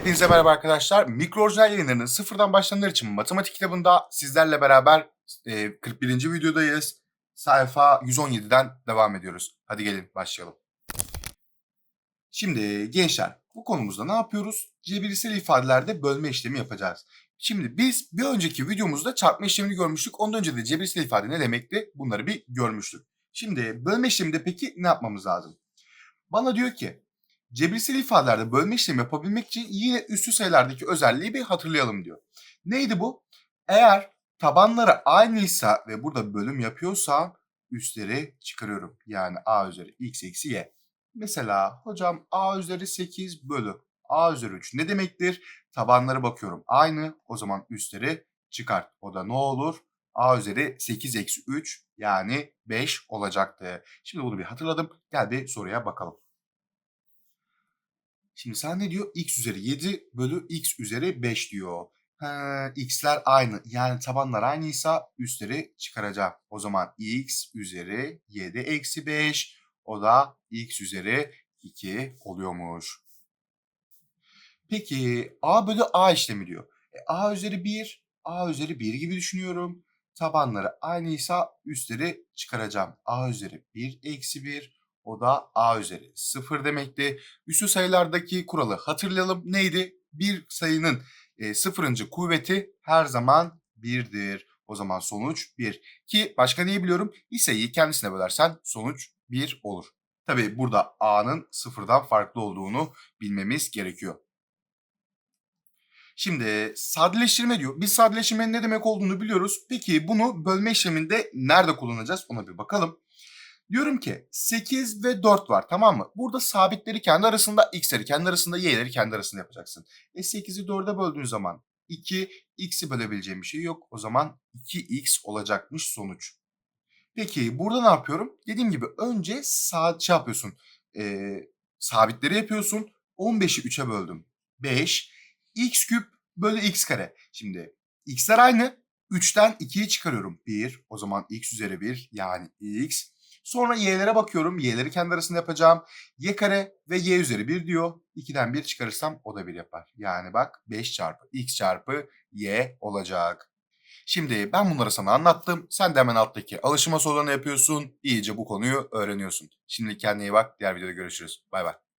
Hepinize merhaba arkadaşlar. Mikro orijinal yayınlarının sıfırdan başlayanlar için matematik kitabında sizlerle beraber e, 41. videodayız. Sayfa 117'den devam ediyoruz. Hadi gelin başlayalım. Şimdi gençler bu konumuzda ne yapıyoruz? Cebirsel ifadelerde bölme işlemi yapacağız. Şimdi biz bir önceki videomuzda çarpma işlemini görmüştük. Ondan önce de cebirsel ifade ne demekti? Bunları bir görmüştük. Şimdi bölme işleminde peki ne yapmamız lazım? Bana diyor ki cebirsel ifadelerde bölme işlemi yapabilmek için yine üstü sayılardaki özelliği bir hatırlayalım diyor. Neydi bu? Eğer tabanları aynıysa ve burada bölüm yapıyorsa üstleri çıkarıyorum. Yani a üzeri x eksi y. Mesela hocam a üzeri 8 bölü a üzeri 3 ne demektir? Tabanlara bakıyorum aynı o zaman üstleri çıkart. O da ne olur? a üzeri 8 eksi 3 yani 5 olacaktı. Şimdi bunu bir hatırladım. Gel bir soruya bakalım. Şimdi sen ne diyor? x üzeri 7 bölü x üzeri 5 diyor. X'ler aynı. Yani tabanlar aynıysa üstleri çıkaracağım. O zaman x üzeri 7 eksi 5. O da x üzeri 2 oluyormuş. Peki a bölü a işlemi diyor. E, a üzeri 1, a üzeri 1 gibi düşünüyorum. Tabanları aynıysa üstleri çıkaracağım. a üzeri 1 eksi 1. O da a üzeri 0 demekti. Üstü sayılardaki kuralı hatırlayalım. Neydi? Bir sayının e, sıfırıncı kuvveti her zaman 1'dir. O zaman sonuç 1. Ki başka neyi biliyorum? Sayıyı kendisine bölersen sonuç 1 olur. Tabi burada a'nın sıfırdan farklı olduğunu bilmemiz gerekiyor. Şimdi sadeleştirme diyor. Biz sadeleştirmenin ne demek olduğunu biliyoruz. Peki bunu bölme işleminde nerede kullanacağız? Ona bir bakalım. Diyorum ki 8 ve 4 var tamam mı? Burada sabitleri kendi arasında, x'leri kendi arasında, y'leri kendi arasında yapacaksın. E 8'i 4'e böldüğün zaman 2, x'i bölebileceğim bir şey yok. O zaman 2x olacakmış sonuç. Peki burada ne yapıyorum? Dediğim gibi önce sağ, şey yapıyorsun. E, sabitleri yapıyorsun. 15'i 3'e böldüm. 5. x küp bölü x kare. Şimdi x'ler aynı. 3'ten 2'yi çıkarıyorum. 1. O zaman x üzeri 1 yani x. Sonra y'lere bakıyorum. Y'leri kendi arasında yapacağım. Y kare ve y üzeri 1 diyor. 2'den 1 çıkarırsam o da 1 yapar. Yani bak 5 çarpı x çarpı y olacak. Şimdi ben bunları sana anlattım. Sen de hemen alttaki alışma sorularını yapıyorsun. İyice bu konuyu öğreniyorsun. Şimdi kendine iyi bak. Diğer videoda görüşürüz. Bay bay.